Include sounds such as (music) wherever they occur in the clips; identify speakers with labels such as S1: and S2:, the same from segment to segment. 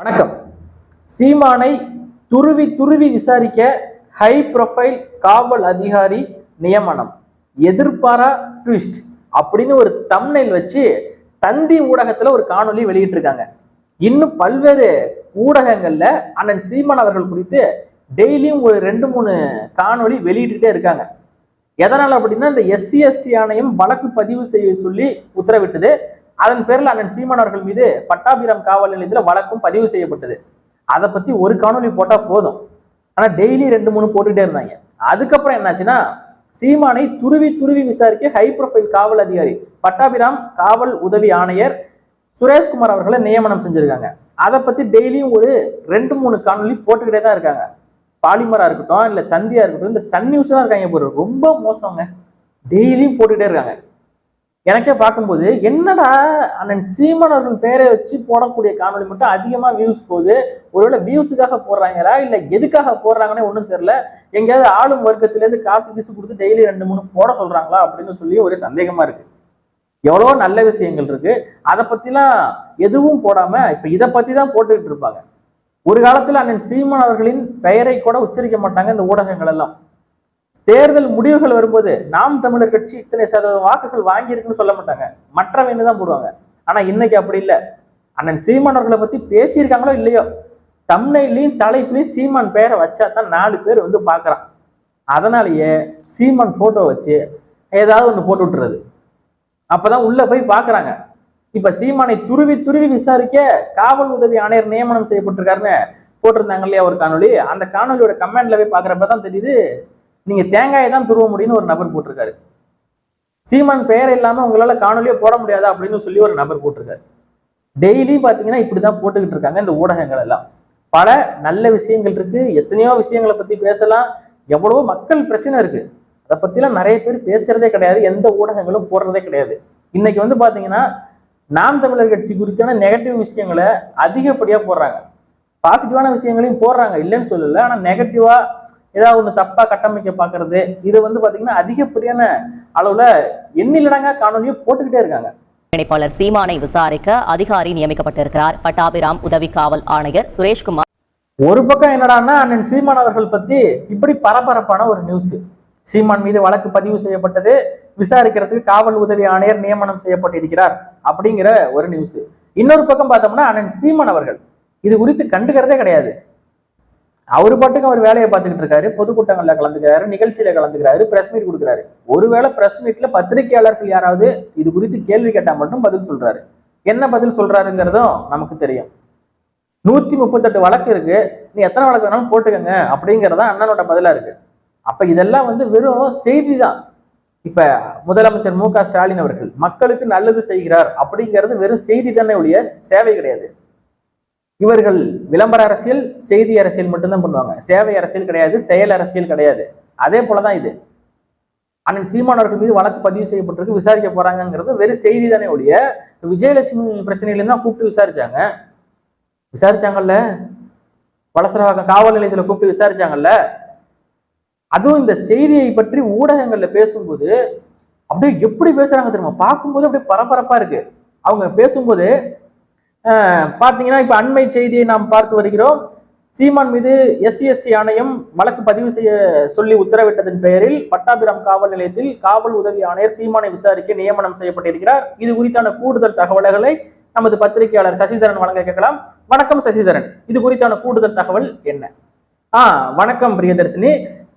S1: வணக்கம். சீமானை துருவி துருவி விசாரிக்க ஹை ப்ரொஃபைல் காவல் அதிகாரி நியமனம். எதிர்பாரா ட்விஸ்ட் அப்படின்னு ஒரு தம்னைல் வச்சு தந்தி ஊடகத்துல ஒரு காணொளி வெளியிட்டிருக்காங்க. இன்னும் பல்வேறு ஊடகங்கள்ல அண்ணன் சீமான் அவர்கள் குறித்து டெய்லியும் ஒரு ரெண்டு மூணு காணொலி வெளியிட்டுட்டே இருக்காங்க. எதனால் அப்படின்னா இந்த எஸ்சி எஸ்டி ஆணையம் வழக்கு பதிவு செய்ய சொல்லி உத்தரவிட்டது. அதன் பேரில் அண்ணன் சீமான் அவர்கள் மீது பட்டாபிராம் காவல் நிலையத்தில் வழக்கும் பதிவு செய்யப்பட்டது. அதை பத்தி ஒரு காணொலி போட்டா போதும். ஆனா டெய்லி ரெண்டு மூணு போட்டுக்கிட்டே இருந்தாங்க. அதுக்கப்புறம் என்னாச்சுன்னா சீமானை துருவி துருவி விசாரிக்க ஹை ப்ரொஃபைல் காவல் அதிகாரி பட்டாபிராம் காவல் உதவி ஆணையர் சுரேஷ்குமார் அவர்களை நியமனம் செஞ்சிருக்காங்க. அதை பத்தி டெய்லியும் ஒரு ரெண்டு மூணு காணொலி போட்டுக்கிட்டே தான் இருக்காங்க. பாலிமரா இருக்கட்டும் இல்ல தந்தியா இருக்கட்டும் இந்த சன் நியூஸ் தான் இருக்காங்க இப்போ ரொம்ப மோசங்க. டெய்லியும் போட்டுக்கிட்டே இருக்காங்க. எனக்கே பார்க்கும்போது என்னடா அண்ணன் சீமான் அவர்கள் பேரை வச்சு போடக்கூடிய காணொலி மட்டும் அதிகமாக வியூஸ் போகுது? ஒருவேளை வியூஸுக்காக போடுறாங்களா? இல்லை எதுக்காக போடுறாங்கன்னு ஒன்றும் தெரில எங்கேயாவது ஆளும் வர்க்கத்திலேருந்து காசு கீசு கொடுத்து டெய்லி ரெண்டு மூணு போட சொல்கிறாங்களா அப்படின்னு சொல்லி ஒரே சந்தேகமாக இருக்கு. எவ்வளோ நல்ல விஷயங்கள் இருக்கு. அதை பற்றிலாம் எதுவும் போடாமல் இப்போ இதை பற்றி தான் போட்டுக்கிட்டு இருப்பாங்க. ஒரு காலத்தில் அண்ணன் சீமான் அவர்களின் பெயரை கூட உச்சரிக்க மாட்டாங்க இந்த ஊடகங்கள் எல்லாம். தேர்தல் முடிவுகள் வரும்போது நாம் தமிழர் கட்சி இத்தனை சதவீதம் வாக்குகள் வாங்கியிருக்குன்னு சொல்ல மாட்டாங்க. மற்றவன்னு தான் போடுவாங்க? ஆனா இன்னைக்கு அப்படி இல்லை. அண்ணன் சீமான் அவர்களை பத்தி பேசியிருக்காங்களோ இல்லையோ? தம்னையிலையும் தலைப்புலையும் சீமான் பெயரை வச்சா தான் நாலு பேர் வந்து பாக்குறான் அதனாலேயே சீமான் போட்டோ வச்சு ஏதாவது ஒன்று போட்டு விட்டுறது. அப்பதான் உள்ள போய் பாக்குறாங்க இப்ப சீமானை துருவி துருவி விசாரிக்க காவல் உதவி ஆணையர் நியமனம் செய்யப்பட்டிருக்காருன்னு போட்டிருந்தாங்க இல்லையா ஒரு காணொலி அந்த காணொலியோட கமெண்ட்ல போய் பார்க்கறப்ப தான் தெரியுது நீங்க தேங்காயை தான் துருவ முடியும்னு ஒரு நபர் போட்டிருக்காரு. சீமான் பெயர் இல்லாம உங்களால காணொலியே போட முடியாதா அப்படின்னு சொல்லி ஒரு நபர் போட்டிருக்காரு. டெய்லி பாத்தீங்கன்னா இப்படிதான் போட்டுக்கிட்டு இருக்காங்க இந்த ஊடகங்கள் எல்லாம். பல நல்ல விஷயங்கள் இருக்கு எத்தனையோ விஷயங்களை பத்தி பேசலாம். எவ்வளவோ மக்கள் பிரச்சனை இருக்கு. அதை பத்திலாம் நிறைய பேர் பேசுறதே கிடையாது எந்த ஊடகங்களும் போடுறதே கிடையாது. இன்னைக்கு வந்து பாத்தீங்கன்னா நாம் தமிழர் கட்சி குறித்தான நெகட்டிவ் விஷயங்களை அதிகப்படியா போடுறாங்க. பாசிட்டிவான விஷயங்களையும் போடுறாங்க இல்லைன்னு சொல்லல. ஆனா நெகட்டிவா ஏதாவது ஒன்று தப்பா கட்டமைக்க பார்க்கறது இது வந்து பாத்தீங்கன்னா அதிகப்படியான அளவுல எண்ணிலடங்கா காணொலியும் போட்டுக்கிட்டே இருக்காங்க.
S2: இணைப்பாளர் சீமானை விசாரிக்க அதிகாரி நியமிக்கப்பட்டிருக்கிறார். பட்டாபிராம் உதவி காவல் ஆணையர் சுரேஷ்குமார்
S1: ஒரு பக்கம் என்னடான்னா அண்ணன் சீமான் அவர்கள் பத்தி இப்படி பரபரப்பான ஒரு நியூஸ் சீமான் மீது வழக்கு பதிவு செய்யப்பட்டது விசாரிக்கிறதுக்கு காவல் உதவி ஆணையர் நியமனம் செய்யப்பட்டிருக்கிறார் அப்படிங்கிற ஒரு நியூஸ் இன்னொரு பக்கம் பார்த்தோம்னா அண்ணன் சீமான் அவர்கள். இது குறித்து கண்டுக்கிறதே கிடையாது. அவர் பாட்டுக்கு அவர் வேலையை பார்த்துக்கிட்டு இருக்காரு. பொதுக்கூட்டங்களில் கலந்துக்கிறாரு நிகழ்ச்சியில கலந்துக்கிறாரு பிரஸ் மீட் கொடுக்குறாரு. ஒருவேளை பிரஸ் மீட்ல பத்திரிகையாளர்கள் யாராவது இது குறித்து கேள்வி கேட்டா மட்டும் பதில் சொல்றாரு. என்ன பதில் சொல்றாருங்கிறதும் நமக்கு தெரியும். நூத்தி முப்பத்தெட்டு வழக்கு இருக்கு. நீ எத்தனை வழக்கு வேணாலும் போட்டுக்கங்க அப்படிங்கிறதா அண்ணனோட பதிலா இருக்கு. அப்ப இதெல்லாம் வந்து வெறும் செய்தி தான் இப்ப முதலமைச்சர் மு க ஸ்டாலின் அவர்கள் மக்களுக்கு நல்லது செய்கிறார் அப்படிங்கிறது வெறும் செய்தி தானே ஒழிய சேவை கிடையாது. இவர்கள் விளம்பர அரசியல் செய்தி அரசியல் மட்டும்தான் பண்ணுவாங்க. சேவை அரசியல் கிடையாது செயல் அரசியல் கிடையாது. அதே போலதான் இது. அண்ணன் சீமான் அவர்கள் மீது வழக்கு பதிவு செய்யப்பட்டிருக்கு விசாரிக்க போறாங்கங்கிறது வெறும் செய்தி தானே ஒழிய விஜயலட்சுமி பிரச்சனையில தான் கூப்பிட்டு விசாரிச்சாங்க. விசாரிச்சாங்கல்ல? வளசரவாக்கம் காவல் நிலையத்துல கூப்பிட்டு விசாரிச்சாங்கல்ல? அதுவும் இந்த செய்தியை பற்றி ஊடகங்கள்ல பேசும்போது அப்படியே எப்படி பேசுறாங்க தெரியுமா? பார்க்கும்போது அப்படியே பரபரப்பா இருக்கு. அவங்க பேசும்போது பார்த்தீங்கன்னா இப்போ அண்மை செய்தியை நாம் பார்த்து வருகிறோம். சீமான் மீது எஸ்சி எஸ்டி ஆணையம் வழக்கு பதிவு செய்ய சொல்லி உத்தரவிட்டதன் பெயரில் பட்டாபிராம் காவல் நிலையத்தில் காவல் உதவி ஆணையர் சீமானை விசாரிக்க நியமனம் செய்யப்பட்டிருக்கிறார். இது குறித்தான கூடுதல் தகவல்களை நமது பத்திரிகையாளர் சசிதரன் வழங்க கேட்கலாம். வணக்கம் சசிதரன். இது குறித்தான கூடுதல் தகவல் என்ன? ஆ வணக்கம் பிரியதர்ஷினி.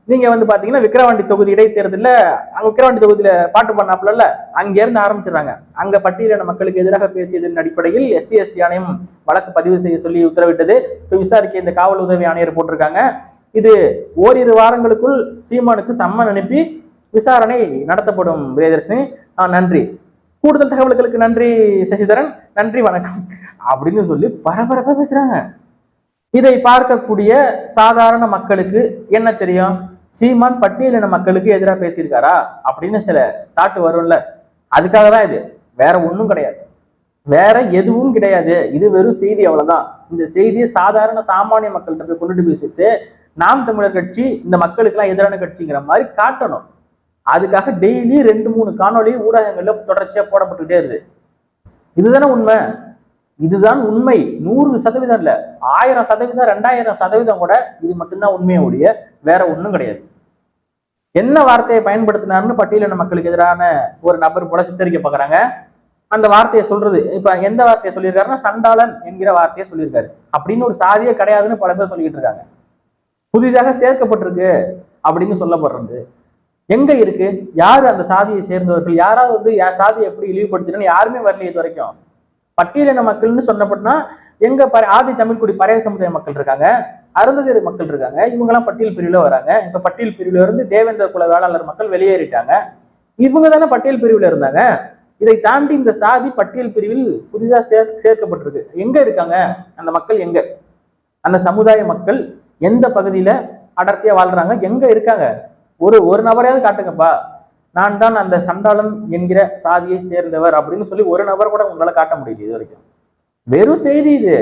S1: நீங்க வந்து பாத்தீங்கன்னா விக்கிரவாண்டி தொகுதி இடைத்தேர்தலில் அங்க விக்கிரவாண்டி தொகுதியில பாட்டு பண்ணாப்புல அங்க இருந்து ஆரம்பிச்சிடறாங்க. அங்க பட்டியலின மக்களுக்கு எதிராக பேசியதன் அடிப்படையில் எஸ்சி எஸ்டி ஆணையம் வழக்கு பதிவு செய்ய சொல்லி உத்தரவிட்டது. இப்போ விசாரிக்க இந்த காவல் உதவி ஆணையர் போட்டிருக்காங்க. இது ஓரிரு வாரங்களுக்குள் சீமானுக்கு சம்மன் அனுப்பி விசாரணை நடத்தப்படும். பிரியதர்ஷினி நன்றி. கூடுதல் தகவல்களுக்கு நன்றி சசிதரன். நன்றி வணக்கம். அப்படின்னு சொல்லி பரபரப்பா பேசுறாங்க. இதை பார்க்கக்கூடிய சாதாரண மக்களுக்கு என்ன தெரியும்? சீமான் பட்டியலின மக்களுக்கு எதிராக பேசியிருக்காரா? அப்படின்னு சில தாட்டு வரும்ல. அதுக்காக தான் இது. வேற ஒண்ணும் கிடையாது. வேற எதுவும் கிடையாது. இது வெறும் செய்தி அவ்வளவுதான். இந்த செய்தியை சாதாரண சாமானிய மக்கள்கிட்ட போய் கொண்டுட்டு போய் சேர்த்து நாம் தமிழர் கட்சி இந்த மக்களுக்கெல்லாம் எதிரான கட்சிங்கிற மாதிரி காட்டணும். அதுக்காக டெய்லி ரெண்டு மூணு காணொளி ஊடகங்கள்ல தொடர்ச்சியா போடப்பட்டுக்கிட்டே இருக்கு. இதுதானே உண்மை? இதுதான் உண்மை. நூறு சதவீதம் இல்ல. ஆயிரம் சதவீதம் ரெண்டாயிரம் சதவீதம் கூட இது மட்டும்தான் உண்மையை உடைய வேற ஒண்ணும் கிடையாது. என்ன வார்த்தையை பயன்படுத்தினார்னு பட்டியலின மக்களுக்கு எதிரான ஒரு நபர் போல சித்தரிக்க பாக்குறாங்க. அந்த வார்த்தையை சொல்றது இப்ப எந்த வார்த்தையை சொல்லியிருக்காருன்னா சண்டாளன் என்கிற வார்த்தையை சொல்லியிருக்காரு. அப்படின்னு ஒரு சாதியே கிடையாதுன்னு பல பேர் சொல்லிட்டு இருக்காங்க. புதிதாக சேர்க்கப்பட்டிருக்கு அப்படின்னு சொல்லப்படுறது. எங்க இருக்கு? யாரு அந்த சாதியை சேர்ந்தவர்கள்? யாராவது வந்து என் சாதியை எப்படி இழிவுபடுத்தினு யாருமே வரல இது வரைக்கும். பட்டியலின மக்கள்னு சொன்னப்பட்டனா எங்க ப- ஆதி தமிழ்குடி பறைய சமுதாய மக்கள் இருக்காங்க அருந்ததியர் மக்கள் இருக்காங்க இவங்கெல்லாம் பட்டியல் பிரிவுல வராங்க. இப்ப பட்டியல் பிரிவுல இருந்து தேவேந்திர குல வேளாளர் மக்கள் வெளியேறிட்டாங்க. இவங்க தானே பட்டியல் பிரிவுல இருந்தாங்க. இதை தாண்டி இந்த சாதி பட்டியல் பிரிவில் புதிதாக சே சேர்க்கப்பட்டிருக்கு. எங்க இருக்காங்க? அந்த மக்கள் எங்க? அந்த சமுதாய மக்கள் எந்த பகுதியில அடர்த்தியா வாழ்றாங்க? எங்க இருக்காங்க? ஒரு ஒரு நபரையாவது காட்டுங்கப்பா. நான் தான் அந்த சண்டாளன் என்கிற சாதியை சேர்ந்தவர் அப்படின்னு சொல்லி ஒரு நபர் கூட உங்களால காட்ட முடியல இது வரைக்கும். வெறும் செய்தி இது.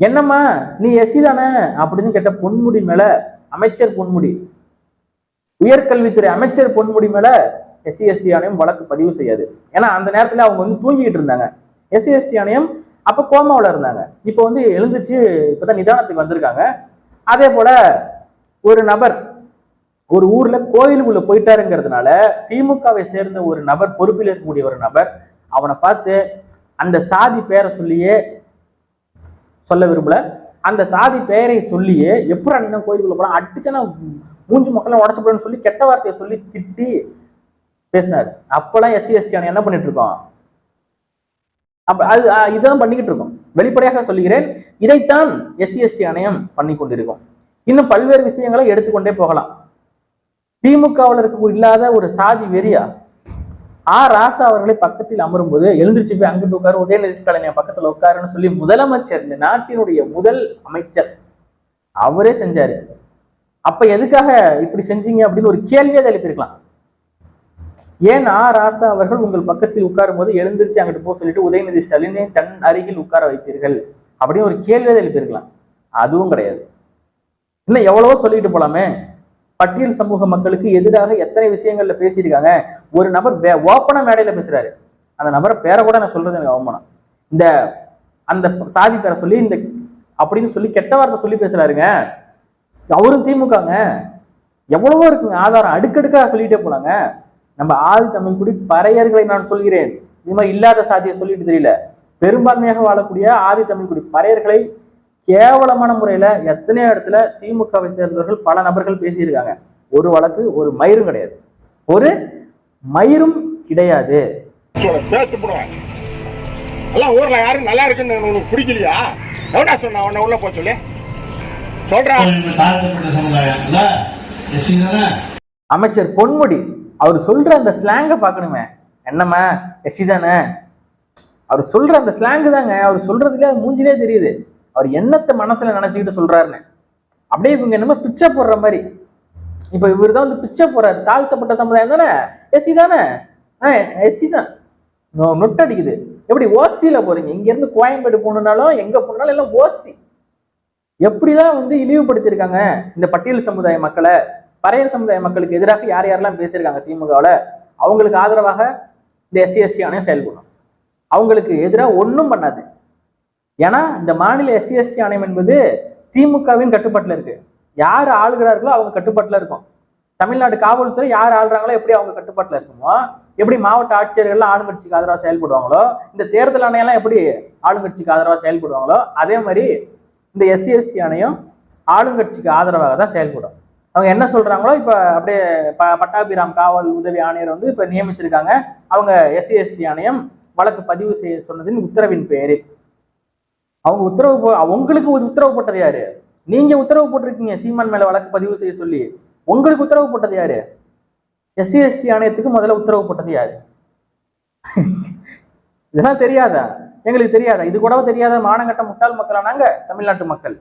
S1: என்னம்மா நீ எஸ்சி தானே? அப்படின்னு கேட்ட பொன்முடி மேல அமைச்சர் பொன்முடி உயர்கல்வித்துறை அமைச்சர் பொன்முடி மேல எஸ்சி எஸ்டி ஆணையம் வழக்கு பதிவு செய்யாது. ஏன்னா அந்த நேரத்துல அவங்க வந்து தூங்கிட்டு இருந்தாங்க. எஸ்சி எஸ்டி ஆணையம் அப்ப கோமாவுல இருந்தாங்க. இப்போ வந்து எழுந்துச்சு இப்பதான் நிதானத்துக்கு வந்திருக்காங்க. அதே போல ஒரு நபர் ஒரு ஊர்ல கோயிலுக்குள்ள போயிட்டாருங்கிறதுனால திமுகவை சேர்ந்த ஒரு நபர் பொறுப்பில் இருக்கக்கூடிய ஒரு நபர் அவனை பார்த்து அந்த சாதி பேரை சொல்லியே சொல்ல விரும்பல. அந்த சாதி பெயரை சொல்லியே எப்படி நீ கோயிலுக்குள்ள போலாம்? அடிச்சனா மூஞ்சி மக்கள் உடச்சு சொல்லி கெட்ட வார்த்தையை சொல்லி திட்டி பேசினாரு. அப்பெல்லாம் எஸ்சி எஸ்டி என்ன பண்ணிட்டு இருக்கோம்? அப்ப அது இதான் பண்ணிக்கிட்டு இருக்கோம். வெளிப்படையாக சொல்லுகிறேன் இதைத்தான் எஸ்சி எஸ்டி ஆணையம் பண்ணி கொண்டிருக்கோம் இன்னும் பல்வேறு விஷயங்களை எடுத்துக்கொண்டே போகலாம். திமுகவில் இருக்க இல்லாத ஒரு சாதி வெறியா? ஆ ராசா அவர்களை பக்கத்தில் அமரும்போது எழுந்திருச்சு போய் அங்கிட்டு உட்காரு உதயநிதி ஸ்டாலின் பக்கத்துல உட்காருன்னு சொல்லி முதலமைச்சர் இந்த நாட்டினுடைய முதல் அமைச்சர் அவரே செஞ்சாரு. அப்ப எதுக்காக இப்படி செஞ்சீங்க அப்படின்னு ஒரு கேள்வியை எழுப்பியிருக்கலாம். ஏன் ஆ ராசா அவர்கள் உங்கள் பக்கத்தில் உட்காரும் போது எழுந்திருச்சு அங்கிட்டு போக சொல்லிட்டு உதயநிதி ஸ்டாலினை தன் அருகில் உட்கார வைத்தீர்கள் அப்படின்னு ஒரு கேள்வியை எழுப்பியிருக்கலாம். அதுவும் கிடையாது. இன்னும் எவ்வளவோ சொல்லிட்டு போலாமே. பட்டியல் சமூக மக்களுக்கு எதிராக எத்தனை விஷயங்கள்ல பேசியிருக்காங்க? ஒரு நபர் ஓப்பன மேடையில பேசுறாரு. அந்த நபரை பேரை கூட நான் சொல்றது எனக்கு அவமானம். இந்த அந்த சாதி பேரை சொல்லி இந்த அப்படின்னு சொல்லி கெட்ட வார்த்தை சொல்லி பேசுறாருங்க. அவரும் திமுகங்க. எவ்வளவோ இருக்குங்க. ஆதாரம் அடுக்கடுக்கா சொல்லிட்டே போலாங்க. நம்ம ஆதி தமிழ்குடி பறையர்களை நான் சொல்கிறேன். இது மாதிரி இல்லாத சாதியை சொல்லிட்டு தெரியல. பெரும்பான்மையாக வாழக்கூடிய ஆதி தமிழ்குடி பறையர்களை கேவலமான முறையில எத்தனையோ இடத்துல திமுகவை சேர்ந்தவர்கள் பல நபர்கள் பேசியிருக்காங்க. ஒரு வழக்கு ஒரு மயிரும் கிடையாது. ஒரு மயிரும் கிடையாது.
S3: எல்லாம் ஊர்ல யாரும் நல்லா இருக்குன்னு உனக்கு பிடிக்கலையா சொன்ன? உன்னை உள்ள சொல்லி.
S1: அமைச்சர் பொன்முடி அவர் சொல்ற அந்த ஸ்லாங்கை பார்க்கணுமே. என்னம்மா? எஸ்சி தானே? அவர் சொல்ற அந்த ஸ்லாங் தாங்க. அவர் சொல்றதுல மூஞ்சிலே தெரியுது. அவர் என்னத்தை மனசுல நினைச்சுக்கிட்டு சொல்றாருன்னு. அப்படியே இவங்க என்னமோ பிச்சை போடுற மாதிரி. இப்ப இவர் தான் வந்து பிச்சை போடுறாரு. தாழ்த்தப்பட்ட சமுதாயம் தானே? எஸ்சி தானே? ஆ எஸ்சி தான். நொ- நொட்டடிக்குது. எப்படி ஓசியில போறீங்க? இங்க இருந்து கோயம்பேடு போகணுன்னாலும் எங்க போனாலும் எல்லாம் ஓசி. எப்படிலாம் வந்து இழிவுபடுத்தியிருக்காங்க இந்த பட்டியல் சமுதாய மக்களை? பறையர் சமுதாய மக்களுக்கு எதிராக யார் யாரெல்லாம் பேசியிருக்காங்க திமுகவில்? அவங்களுக்கு ஆதரவாக இந்த எஸ்சி எஸ்டி ஆணையம் செயல்படும் அவங்களுக்கு எதிராக ஒன்றும் பண்ணாது. ஏன்னா இந்த மாநில எஸ்சி எஸ்டி ஆணையம் என்பது திமுகவின் கட்டுப்பாட்டில் இருக்கு. யார் ஆளுகிறார்களோ அவங்க கட்டுப்பாட்டில் இருக்கும். தமிழ்நாடு காவல்துறை யார் ஆளுறாங்களோ எப்படி அவங்க கட்டுப்பாட்டில் இருக்குமோ எப்படி மாவட்ட ஆட்சியர்கள்லாம் ஆளுங்கட்சிக்கு ஆதரவாக செயல்படுவாங்களோ இந்த தேர்தல் ஆணையம்லாம் எப்படி ஆளுங்கட்சிக்கு ஆதரவாக செயல்படுவாங்களோ அதே மாதிரி இந்த எஸ்சி எஸ்டி ஆணையம் ஆளுங்கட்சிக்கு ஆதரவாக தான் செயல்படும். அவங்க என்ன சொல்றாங்களோ இப்போ அப்படியே ப பட்டாபிராம் காவல் உதவி ஆணையர் வந்து இப்போ நியமிச்சிருக்காங்க. அவங்க எஸ்சி எஸ்டி ஆணையம் வழக்கு பதிவு செய்ய சொன்னதின் உத்தரவின் பேரில். அவங்க உத்தரவு போ- உங்களுக்கு ஒரு உத்தரவு போட்டது யாரு? நீங்க உத்தரவு போட்டிருக்கீங்க சீமான் மேல வழக்கு பதிவு செய்ய சொல்லி. உங்களுக்கு உத்தரவு போட்டது யாரு? எஸ்சி எஸ்டி ஆணையத்துக்கு முதல்ல உத்தரவு போட்டது யாரு? (laughs) இதெல்லாம் தெரியாதா? எங்களுக்கு தெரியாதா? இது கூட தெரியாத? மானங்கட்ட முட்டாள் மக்களா நாங்க? தமிழ்நாட்டு மக்கள்.